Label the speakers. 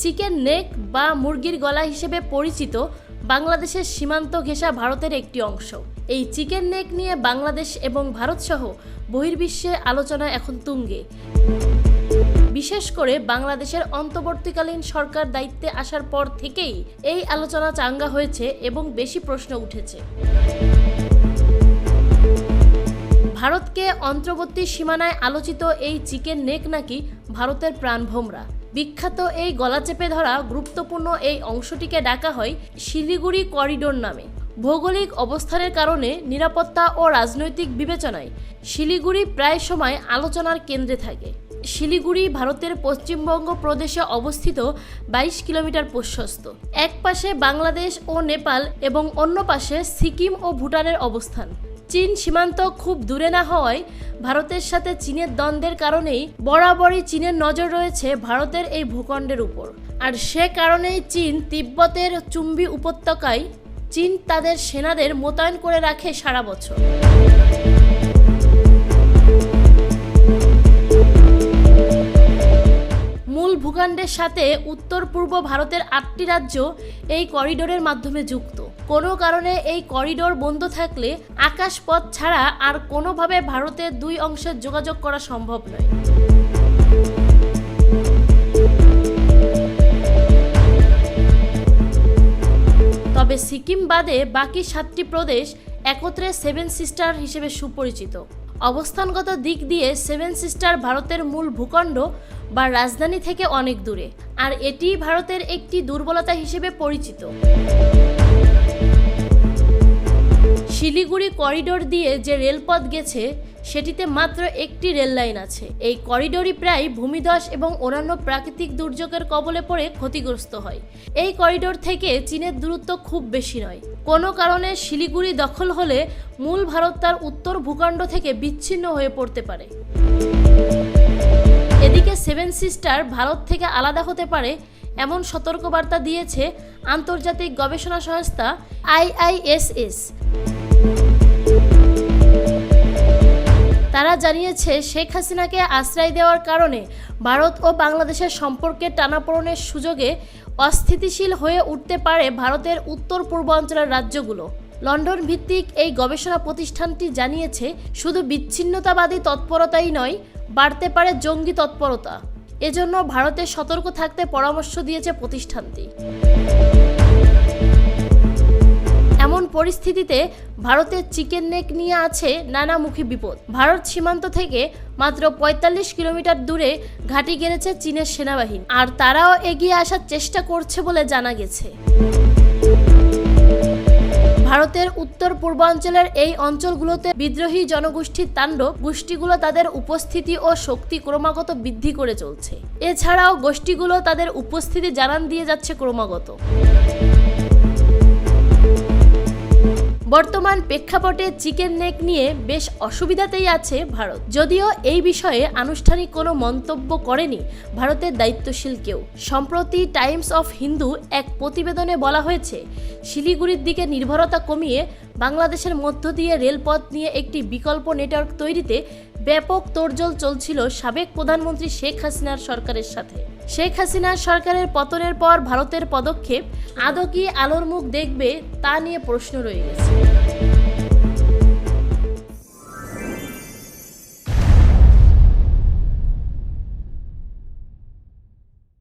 Speaker 1: Chicken neck বা মুরগির গলা হিসেবে পরিচিত বাংলাদেশের সীমান্ত ঘেঁষা ভারতের একটি অংশ। এই চিকেন নেক নিয়ে বাংলাদেশ এবং ভারতসহ বহির্বিশ্বে আলোচনা এখন তুঙ্গে। বিশেষ করে বাংলাদেশের অন্তর্বর্তীকালীন সরকার দায়িত্বে আসার পর থেকেই এই আলোচনা চাঙ্গা হয়েছে এবং বেশি প্রশ্ন উঠেছে। ভারতকে অন্তর্বর্তী সীমানায় আলোচিত এই চিকেন নেক নাকি ভারতের প্রাণভোমরা। বিখ্যাত এই গলা চেপে ধরা গুরুত্বপূর্ণ এই অংশটিকে ডাকা হয় শিলিগুড়ি করিডোর নামে। ভৌগোলিক অবস্থানের কারণে নিরাপত্তা ও রাজনৈতিক বিবেচনায় শিলিগুড়ি প্রায় সময় আলোচনার কেন্দ্রে থাকে। শিলিগুড়ি ভারতের পশ্চিমবঙ্গ প্রদেশে অবস্থিত বাইশ কিলোমিটার প্রশস্ত। এক পাশে বাংলাদেশ ও নেপাল এবং অন্য পাশে সিকিম ও ভুটানের অবস্থান। চীন সীমান্ত খুব দূরে না হওয়ায় ভারতের সাথে চীনের দ্বন্দ্বের কারণেই বরাবরই চীনের নজর রয়েছে ভারতের এই ভূখণ্ডের উপর। আর সে কারণেই চীন তিব্বতের চুম্বি উপত্যকায় চীন তাদের সেনাদের মোতায়েন করে রাখে সারা বছর। মূল ভূখণ্ডের সাথে উত্তর পূর্ব ভারতের আটটি রাজ্য এই করিডোরের মাধ্যমে যুক্ত। কোনো কারণে এই করিডোর বন্ধ থাকলে আকাশপথ ছাড়া আর কোনোভাবে ভারতের দুই অংশের যোগাযোগ করা সম্ভব নয়। তবে সিকিম বাদে বাকি সাতটি প্রদেশ একত্রে সেভেন সিস্টার হিসেবে সুপরিচিত। অবস্থানগত দিক দিয়ে সেভেন সিস্টার ভারতের মূল ভূখণ্ড বা রাজধানী থেকে অনেক দূরে, আর এটি ভারতের একটি দুর্বলতা হিসেবে পরিচিত। শিলিগুড়ি করিডোর দিয়ে যে রেলপথ গেছে, সেটিতে মাত্র একটি রেল লাইন আছে। এই করিডোরই প্রায় ভূমিধস এবং অন্যান্য প্রাকৃতিক দুর্যোগের কবলে পড়ে ক্ষতিগ্রস্ত হয়। এই করিডোর থেকে চীনের দূরত্ব খুব বেশি নয়। কোনো কারণে শিলিগুড়ি দখল হলে মূল ভারত তার উত্তর ভূখণ্ড থেকে বিচ্ছিন্ন হয়ে পড়তে পারে। এদিকে সেভেন সিস্টার ভারত থেকে আলাদা হতে পারে, এমন সতর্কবার্তা দিয়েছে আন্তর্জাতিক গবেষণা সংস্থা আইআইএসএস। জানিয়েছে, শেখ হাসিনাকে আশ্রয় দেওয়ার কারণে ভারত ও বাংলাদেশের সম্পর্কে টানাপোড়নের সুযোগে অস্থিতিশীল হয়ে উঠতে পারে ভারতের উত্তর পূর্বাঞ্চলের রাজ্যগুলো। লন্ডন ভিত্তিক এই গবেষণা প্রতিষ্ঠানটি জানিয়েছে, শুধু বিচ্ছিন্নতাবাদী তৎপরতাই নয়, বাড়তে পারে জঙ্গি তৎপরতা। এজন্য ভারতে সতর্ক থাকতে পরামর্শ দিয়েছে প্রতিষ্ঠানটি। পরিস্থিতিতে ভারতের চিকেন নেক নিয়ে আছে নানামুখী বিপদ। ভারত সীমান্ত থেকে মাত্র ৪৫ কিলোমিটার দূরে ঘাঁটি গেড়েছে চীনের সেনাবাহিনী। আর তারাও এগিয়ে আসার চেষ্টা করছে বলে জানা গেছে। ভারতের উত্তর পূর্বাঞ্চলের এই অঞ্চলগুলোতে বিদ্রোহী জনগোষ্ঠীর তাণ্ডব, গোষ্ঠীগুলো তাদের উপস্থিতি ও শক্তি ক্রমাগত বৃদ্ধি করে চলছে। এছাড়াও গোষ্ঠীগুলো তাদের উপস্থিতি জানান দিয়ে যাচ্ছে ক্রমাগত। বর্তমান প্রেক্ষাপটে চিকেন নেক নিয়ে বেশ অসুবিধাতেই আছে ভারত। যদিও এই বিষয়ে আনুষ্ঠানিক কোনো মন্তব্য করেনি ভারতের দায়িত্বশীল কেউ। সম্প্রতি টাইমস অফ হিন্দু এক প্রতিবেদনে বলা হয়েছে, শিলিগুড়ির দিকে নির্ভরতা কমিয়ে বাংলাদেশের মধ্য দিয়ে রেলপথ নিয়ে একটি বিকল্প নেটওয়ার্ক তৈরিতে ব্যাপক তোড়জোড় চলছিল সাবেক প্রধানমন্ত্রী শেখ হাসিনার সরকারের সাথে। শেখ হাসিনার সরকারের পতনের পর ভারতের পদক্ষেপ আদৌ কি আলোর মুখ দেখবে তা নিয়ে প্রশ্ন রয়ে গেছে।